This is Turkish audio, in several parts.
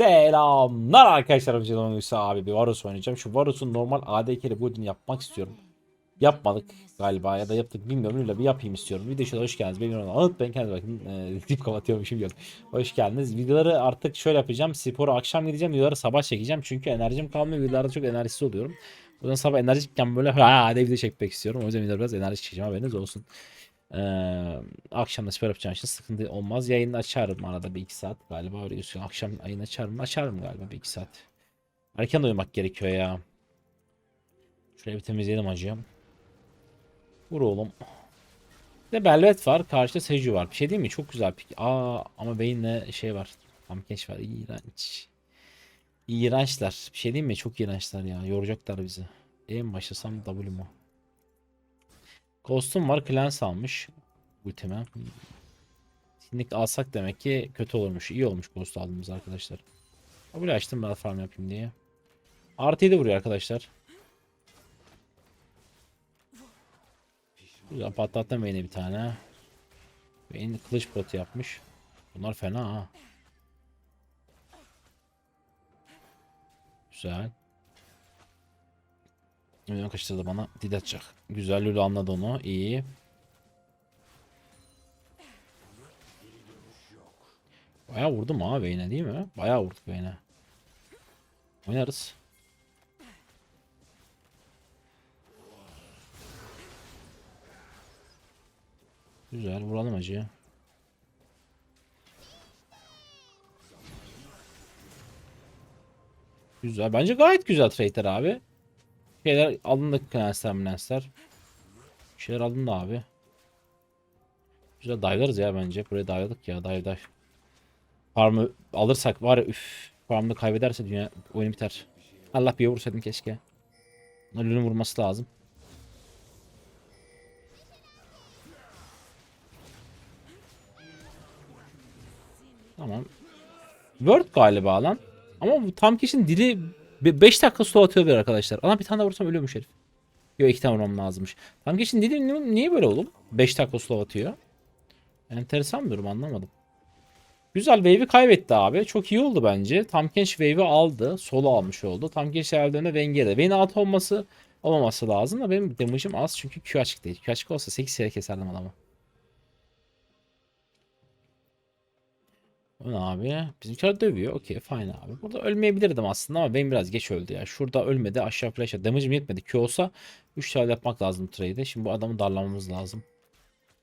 Selamlar arkadaşlar. Önceden Hüsa abi bir Varus oynayacağım. Şu Varus'un normal AD carry build'ini yapmak istiyorum. Yapmadık galiba ya da yaptık bilmiyorum. Öyle bir yapayım istiyorum. Video şuna hoş geldiniz. Benim adım Anıt. Ben kendime bakın. E, dip kapatıyormuşum yok. Hoş geldiniz. Videoları artık şöyle yapacağım. Spora akşam gideceğim. Videoları sabah çekeceğim. Çünkü enerjim kalmıyor. Videolarda çok enerjisiz oluyorum. O yüzden sabah enerjikken böyle ha hadi video çekmek istiyorum. O yüzden videoları biraz enerji çekeceğim. Haberiniz olsun. Ee, akşam da spor yapacağım için sıkıntı olmaz. Yayını açarım arada bir iki saat galiba. Öyle gözüküyor. Akşam yayını açarım. Açarım galiba bir iki saat. Erken uyumak gerekiyor ya. Şurayı bir temizleyelim acıyım. Vur oğlum. Bir de Belvet var. Karşıda Seju var. Bir şey değil mi? Çok güzel pik. Aa ama beyinle şey var. Tamkeş var. İğrenç. İğrençler. Bir şey değil mi? Çok iğrençler ya. Yoracaklar bizi. E mi başlasam W mu? Ghost'um var. Clans almış. Ultime. Kesinlikle alsak demek ki kötü olurmuş. İyi olmuş Ghost aldığımız arkadaşlar. W açtım ben farm yapayım diye. Artı 7 vuruyor arkadaşlar. Güzel patlattım beni bir tane. Beyin kılıç protu yapmış. Bunlar fena ha. Güzel. Milyon kaçtırdı bana. Did atacak. Güzel Lulu anladı onu. İyi. Bayağı vurdum ha Vayne'e değil mi? Bayağı vurduk Vayne'e. Oynarız. Güzel vuralım acıya. Güzel. Bence gayet güzel trader abi. Şeyler alındı Knensler Minensler. Şeyler alındı abi. Güzel dive'larız ya bence. Buraya dive'ladık ya. Dive dive. Farm'ı alırsak var ya üf. Farm'ı kaybederse dünya oyun biter. Allah bir vursaydım keşke. Lulun vurması lazım. Tamam. Word galiba lan. Ama bu tam kişinin dili 5 dakika slow atıyor bir arkadaşlar. Ana bir tane daha vursam ölüyormuş herif. Yok iki tane vurmam lazımmış. Tam kişinin dili ni- niye böyle oğlum? 5 dakika slow atıyor. Enteresan bir durum anlamadım. Güzel wave'i kaybetti abi. Çok iyi oldu bence. Tamkench wave'i aldı. Solo almış oldu. Tamkench aldığında Wenger'de. Vayne alt olması olmaması lazım da benim damage'im az çünkü Q açık değil. Q açık olsa 8 kere keserdim adamı. Ne abi? Bizimkiler dövüyor. Okey fine abi. Burada ölmeyebilirdim aslında ama benim biraz geç öldü ya. Şurada ölmedi. Aşağı flash at. Damage'im yetmedi. Q olsa 3 tane yapmak lazım trade'e. Şimdi bu adamı darlamamız lazım.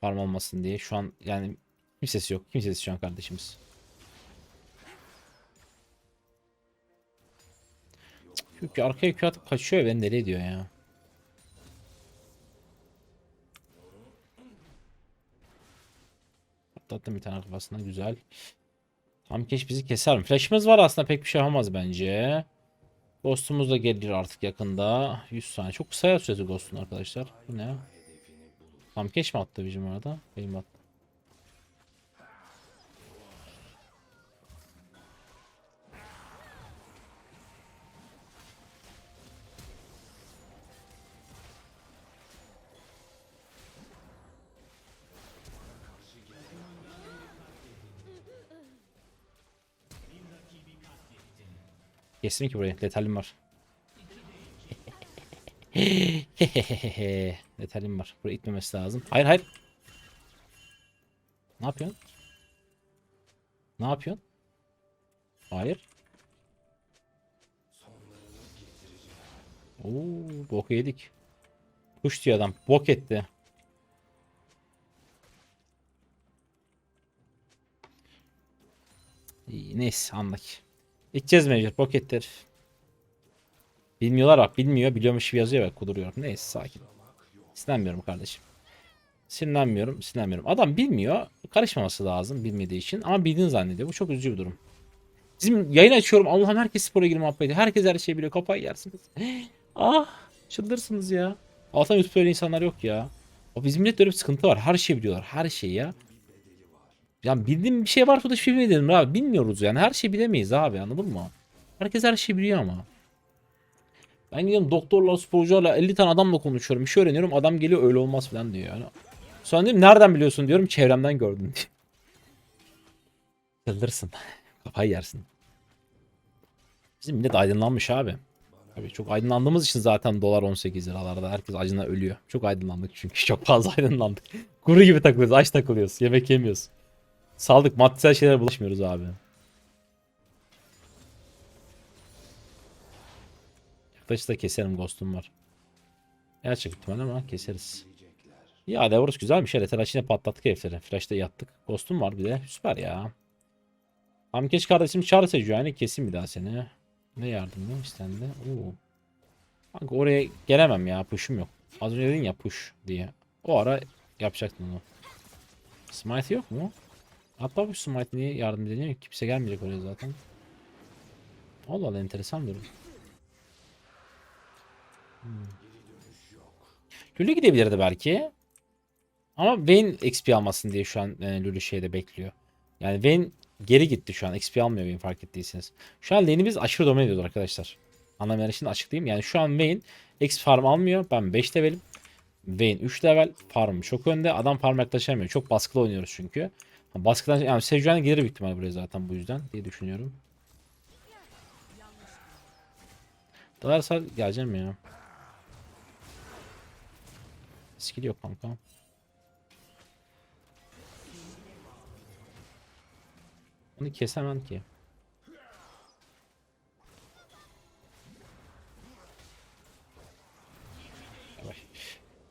Farm olmasın diye. Şu an yani kimsesi yok. Kimsesi şu an kardeşimiz. Çünkü arkaya Q atıp kaçıyor ya beni deli ediyor ya. Atlattım bir tane kafasına güzel. Tam keş bizi keser mi? Flash'ımız var aslında pek bir şey yapamaz bence. Ghost'umuz da gelir artık yakında. 100 saniye. Çok kısa süresi Ghost'un arkadaşlar. Bu ne? Tam keş mi attı bizim arada? Benim attı. Kesin ki buraya. Letalim var. Letalim var. Buraya itmemesi lazım. Hayır hayır. Ne yapıyorsun? Ne yapıyorsun? Hayır. Oo, bok yedik. Kuş diyor adam. Bok etti. İyi, neyse anladık. İçeceğiz mecbur. Poketler. Bilmiyorlar bak. Bilmiyor. Biliyormuş gibi yazıyor bak. Kuduruyor. Neyse sakin. Sinirlenmiyorum kardeşim. Sinirlenmiyorum. Sinirlenmiyorum. Adam bilmiyor. Karışmaması lazım bilmediği için. Ama bildiğini zannediyor. Bu çok üzücü bir durum. Bizim yayın açıyorum. Allah'ım herkes spora girme muhabbeti. Herkes her şeyi biliyor. Kafayı yersiniz. ah çıldırsınız ya. Allah'tan YouTube böyle insanlar yok ya. O bizim millet böyle bir sıkıntı var. Her şeyi biliyorlar. Her şeyi ya. Yani bildiğim bir şey varsa da hiçbir şey bilmedim abi. Bilmiyoruz yani. Her şeyi bilemeyiz abi anladın mı? Herkes her şeyi biliyor ama. Ben gidiyorum doktorla, sporcularla 50 tane adamla konuşuyorum. Bir şey öğreniyorum. Adam geliyor öyle olmaz falan diyor yani. Sonra diyorum nereden biliyorsun diyorum. Çevremden gördüm diyor. Çıldırsın. Kafayı yersin. Bizim millet aydınlanmış abi. Tabii çok aydınlandığımız için zaten dolar 18 liralarda. Herkes acına ölüyor. Çok aydınlandık çünkü çok fazla aydınlandık. Kuru gibi takılıyoruz, aç takılıyoruz, yemek yemiyoruz. Saldık, maddesel şeylere bulaşmıyoruz abi. Yaklaşık da keserim ghost'um var. Gerçek ihtimal ama keseriz. Ya Devorus güzelmiş. Evet, Telaş yine patlattık herifleri. Flash'ta yattık. Ghost'um var bir de. Süper ya. Tam geç kardeşim çağrı seçiyor yani. Kesin bir daha seni. Ne yardım ne istendi? Oo. Kanka oraya gelemem ya. Push'um yok. Az önce dedin ya push diye. O ara yapacaktın onu. Smite yok mu? Hatta bu Smite niye yardım ediliyor? ki? Kimse gelmeyecek oraya zaten. Allah Allah enteresan durum. Hmm. Lulu gidebilirdi belki. Ama Vayne XP almasın diye şu an e, Lulu şeyde bekliyor. Yani Vayne geri gitti şu an. XP almıyor Vayne fark ettiyseniz. Şu an lane'imiz aşırı domine ediyoruz arkadaşlar. Anlamayan için açıklayayım. Yani şu an Vayne X farm almıyor. Ben 5 levelim. Vayne 3 level. Farm çok önde. Adam farm yaklaşamıyor. Çok baskılı oynuyoruz çünkü. Baskıdan yani Sejuani gelir büyük ihtimal buraya zaten bu yüzden diye düşünüyorum. Dalarsa geleceğim ya. Skill yok kanka. Onu kesemem ki.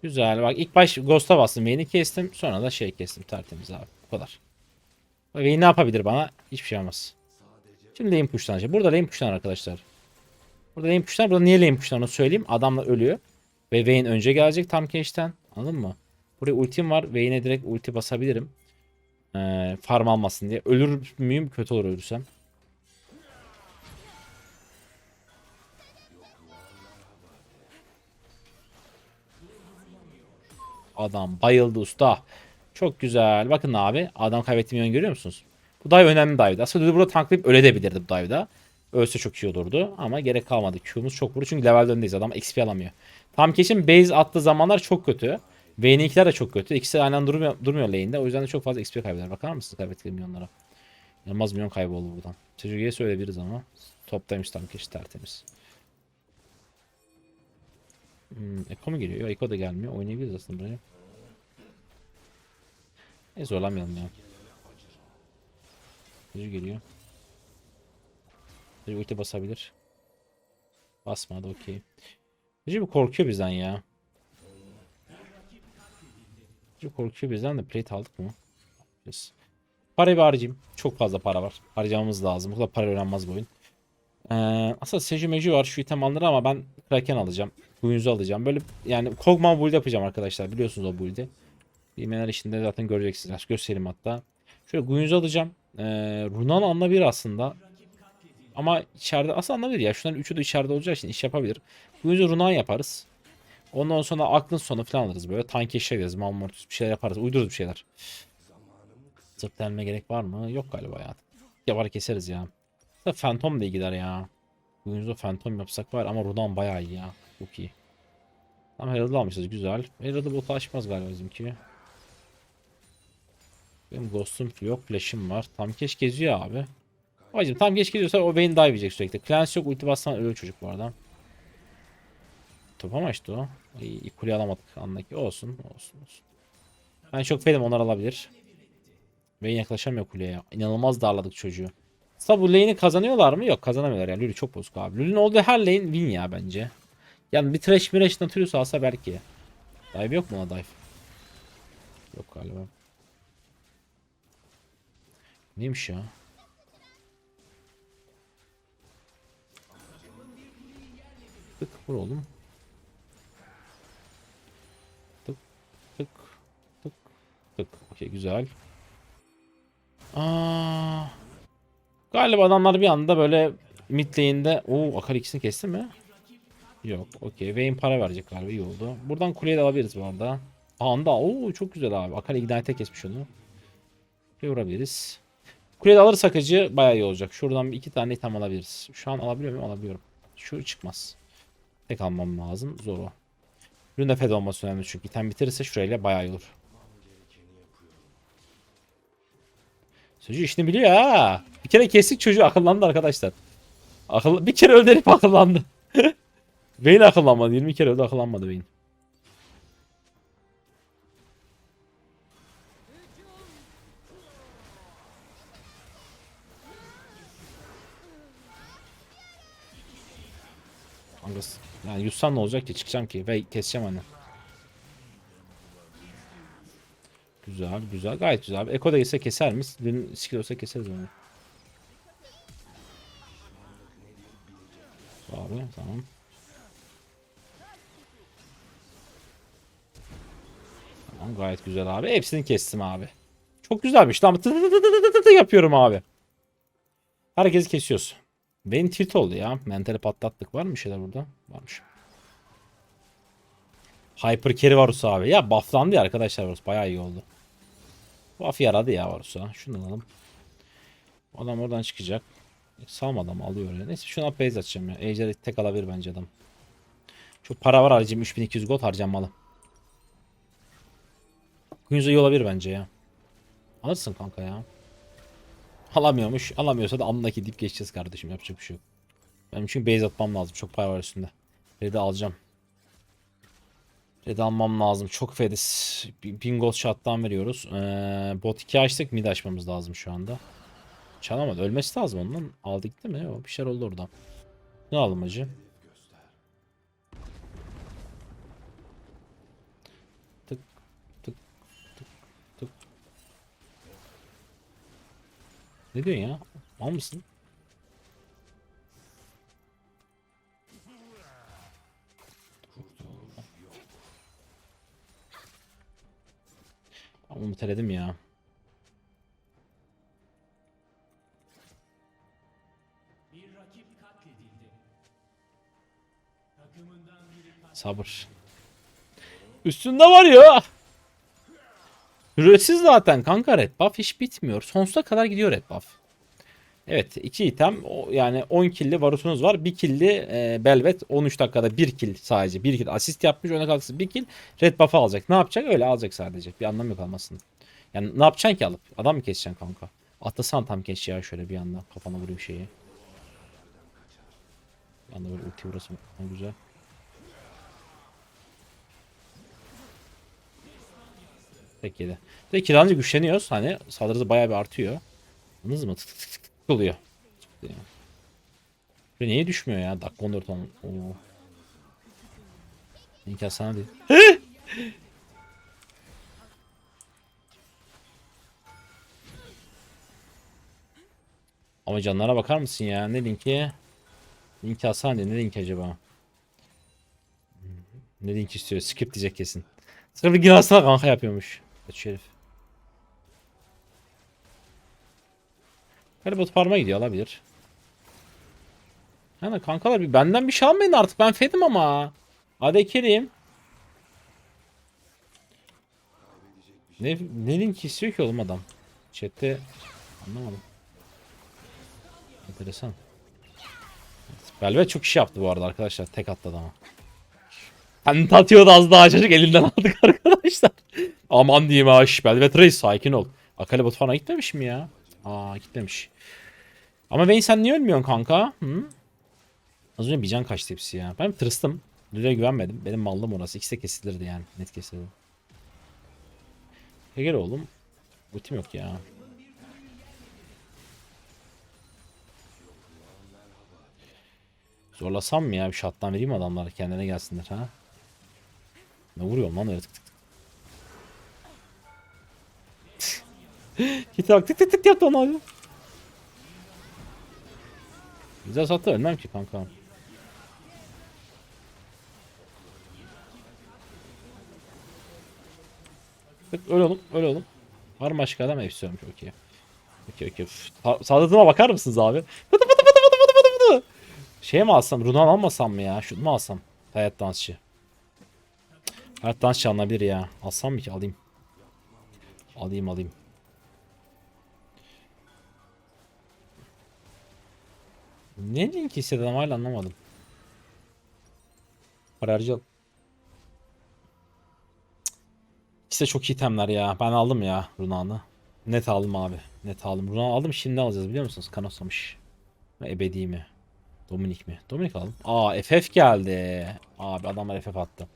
Güzel bak ilk baş Ghost'a bastım Vayne'i kestim sonra da şey kestim tertemiz abi bu kadar. Vayne ne yapabilir bana? Hiçbir şey olmaz. Şimdi lane pushlanacak. Burada lane pushlanır arkadaşlar. Burada lane pushlanır. Burada niye lane pushlanır onu söyleyeyim. Adamlar ölüyor. Ve Vayne önce gelecek tam cash'ten. Anladın mı? Buraya ultim var. Vayne'e direkt ulti basabilirim. Ee, farm almasın diye. Ölür müyüm? Kötü olur ölürsem. Adam bayıldı usta. Çok güzel. Bakın abi. Adam kaybettiğim yön görüyor musunuz? Bu dive önemli dive'di. Aslında burada tanklayıp ölebilirdi bu dive'da. Ölse çok iyi olurdu. Ama gerek kalmadı. Q'muz çok vurdu. Çünkü level öndeyiz. Adam XP alamıyor. Tam kesin base attığı zamanlar çok kötü. Vayne'inkiler de çok kötü. İkisi aynı anda durmuyor, durmuyor lane'de. O yüzden de çok fazla XP kaybeder. Bakar mısınız kaybettikleri milyonlara? Yanılmaz milyon kayboldu buradan. Tecrübeye söyleyebiliriz ama. Toptaymış tam keşi tertemiz. Hmm, Eko mu geliyor? Yok Eko da gelmiyor. Oynayabiliriz aslında buraya. E zorlamayalım ya. Tecrübe geliyor. Tecrübe ulti basabilir. Basmadı okey. Tecrübe korkuyor bizden ya. Tecrübe korkuyor bizden de plate aldık mı? Yes. Parayı bir harcayayım. Çok fazla para var. Harcamamız lazım. Bu da para öğrenmez bu oyun. Ee, aslında Seju Meju var şu item alınır ama ben Kraken alacağım. Guinsoo alacağım. Böyle yani Kog'Maw build yapacağım arkadaşlar. Biliyorsunuz o build'i. Bilmeyenler işinde zaten göreceksiniz. Göstereyim hatta. Şöyle Guinsoo alacağım. Ee, Runan anla bir aslında. Ama içeride aslında anla bir ya. Şunların üçü de içeride olacağı için iş yapabilir. Guinsoo Runan yaparız. Ondan sonra aklın sonu falan alırız böyle. Tank eşya gideriz. Malmortus bir şeyler yaparız. Uydururuz bir şeyler. Zırt delme gerek var mı? Yok galiba ya. Yavar keseriz ya. Da Phantom da gider ya. Bugün Phantom yapsak var ama Rudan bayağı iyi ya. Çok iyi. Tamam Herald'ı almışız güzel. Herald'ı bota açmaz galiba bizimki. Benim Ghost'um yok. Flash'im var. Tam keş geziyor abi. Hacım tam geç geziyorsa o beni dive yiyecek sürekli. Clans yok ulti bassan ölür çocuk bu arada. Topa mı açtı o? İyi, kule alamadık andaki. Olsun olsun olsun. Ben çok fedim onlar alabilir. Ve yaklaşamıyor kuleye. İnanılmaz darladık çocuğu. Aslında bu lane'i kazanıyorlar mı? Yok kazanamıyorlar yani. Lulu çok bozuk abi. Lulu'nun olduğu her lane win ya bence. Yani bir trash mirash Nautilus alsa belki. Dive yok mu ona dive? Yok galiba. Neymiş ya? Tık vur oğlum. Tık tık tık tık. Okey güzel. Aa, galiba adamlar bir anda böyle mid lane'de o Akali ikisini kesti mi? Yok. Okey. Vayne para verecek galiba. iyi oldu. Buradan kuleyi de alabiliriz bu arada. Anda. Oo çok güzel abi. Akali ignite kesmiş onu. Bir vurabiliriz. Kuleyi de alırsak acı bayağı iyi olacak. Şuradan iki tane item alabiliriz. Şu an alabiliyor muyum? Alabiliyorum. Şu çıkmaz. Tek almam lazım. Zor o. Üründe fed olması önemli çünkü. item bitirirse şurayla bayağı iyi olur. Çocuğu işini biliyor ha. Bir kere kestik çocuğu akıllandı arkadaşlar. Akıl bir kere öldü herif akıllandı. Vayne akıllanmadı. 20 kere öldü akıllanmadı Vayne. Kankası. Yani yutsam ne olacak ki? Çıkacağım ki ve keseceğim hani. Güzel güzel gayet güzel. Eko da ise keser miyiz? Dün skill olsa keseriz onu. Abi tamam. Tamam gayet güzel abi. Hepsini kestim abi. Çok güzelmiş. Tamam. Tı tı tı tı tı tı yapıyorum abi. Herkesi kesiyoruz. Benim tilt oldu ya. Mentali patlattık. Var mı bir şeyler burada? Varmış. Hyper carry Varus abi. Ya bufflandı ya arkadaşlar Varus. Bayağı iyi oldu. Buff yaradı ya Varus'a. Şunu alalım. Adam oradan çıkacak. Salma adam alıyor ya. Neyse şuna base atacağım ya. Ejder'i tek alabilir bence adam. Çok para var harcayayım. 3200 gold harcanmalı. Queen'e iyi olabilir bence ya. Alırsın kanka ya. Alamıyormuş. Alamıyorsa da amdaki dip geçeceğiz kardeşim. Yapacak bir şey yok. Benim çünkü base atmam lazım. Çok para var üstünde. Red'i alacağım. Red'i almam lazım. Çok fedis. Bingo shot'tan veriyoruz. Ee, bot 2 açtık. Mid açmamız lazım şu anda. Çalamadı. Ölmesi lazım ondan. Aldı gitti mi? Yok, bir şeyler oldu orada. Ne alalım hacı? Ne diyorsun ya? Mal mısın? Ama muteledim ya. Sabır. Üstünde var ya. Ücretsiz zaten kanka red buff hiç bitmiyor. Sonsuza kadar gidiyor red buff. Evet iki item o- yani 10 killi varusunuz var. 1 killi e, Belvet 13 dakikada 1 kill sadece. 1 kill asist yapmış öne kalksın 1 kill red buff alacak. Ne yapacak? Öyle alacak sadece. Bir anlamı yok almasının. Yani ne yapacaksın ki alıp? Adam mı keseceksin kanka? Atlasan tam geç ya şöyle bir anda kafana vuruyor şeyi. Bir anda böyle ulti vurasın. Güzel. Tek yedi. Ve kiralınca güçleniyoruz. Hani saldırısı bayağı bir artıyor. Anladınız mı? Tık tık tık tık oluyor. Ve niye düşmüyor ya? Dakika 14 on. Oo. İmkan sana değil. Ama canlara bakar mısın ya? Ne linki? Link alsana diyor. Ne link acaba? Ne link istiyor? Skip diyecek kesin. Sırf bir girasına kanka yapıyormuş. Kaç herif. Böyle bot parma gidiyor olabilir. Yani kankalar bir benden bir şey almayın artık. Ben fedim ama. Hadi kerim. Ne, ne link istiyor ki oğlum adam? Chat'te anlamadım. Enteresan. Evet, Belvet çok iş yaptı bu arada arkadaşlar. Tek atladı ama. Penta atıyordu az daha çocuk elinden aldık arkadaşlar. Aman diyeyim ha. Belvet Reis sakin ol. Akali falan gitmemiş mi ya? Aa gitmemiş. Ama Vayne sen niye ölmüyorsun kanka? Hı? Az önce bir can kaçtı hepsi ya. Ben tırstım. Lüle'ye güvenmedim. Benim mallım orası. İkisi de kesilirdi yani. Net kesilirdi. E gel oğlum. Ultim yok ya. Zorlasam mı ya? Bir shot'tan vereyim mi adamlara kendine gelsinler ha? Ne vuruyorum lan öyle tık tık tık. Git bak tık tık tık yaptı onu abi. Güzel sattı ölmem ki kanka. Tık öyle oğlum öyle oğlum. Var mı başka adam hepsi ölmüş okey. Okey okey. Sağladığıma bakar mısınız abi? Fıtı fıtı fıtı fıtı fıtı fıtı fıtı. Şey mi alsam? Runan almasam mı ya? Şut mu alsam? Hayat dansçı. Hayat dansçı alınabilir ya. Alsam mı ki? Alayım. Alayım alayım. Ne link istedim hala anlamadım. Para harcayalım. De çok iyi itemler ya. Ben aldım ya Runan'ı. Net aldım abi. Net aldım. Runan aldım şimdi alacağız biliyor musunuz? Kanoslamış. Ebedi mi? Dominik mi? Dominik alalım. Aa FF geldi. Abi adamlar FF attı.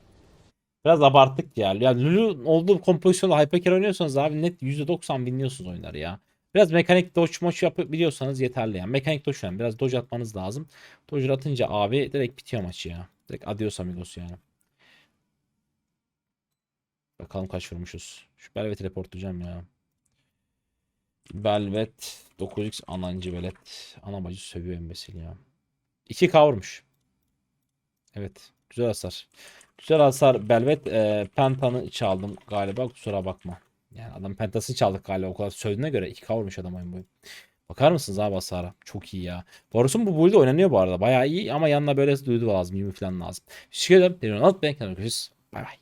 Biraz abarttık ya. Yani Lulu olduğu kompozisyonla Hypercar oynuyorsanız abi net %90 winliyorsunuz oyunları ya. Biraz mekanik dodge moç yapabiliyorsanız yeterli yani. Mekanik dodge yani. Biraz dodge atmanız lazım. Dodge atınca abi direkt bitiyor maç ya. Direkt adios amigos yani. Bakalım kaç vurmuşuz. Şu Belvet'i reportlayacağım ya. Velvet 9x anancı velet. Ana bacı sövüyor embesil ya. 2 kavurmuş. Evet. Güzel hasar. Güzel hasar. Belvet e, pentanı çaldım galiba. Kusura bakma. Yani adam pentasını çaldık galiba. O kadar söylediğine göre 2 kavurmuş adam oyun boyu. Bakar mısınız abi hasara? Çok iyi ya. Varus'un bu build'de oynanıyor bu arada. Bayağı iyi ama yanına böyle duydu lazım. 20 falan lazım. Teşekkür ederim. Benim Anlat. Ben kendime görüşürüz. Bay bay.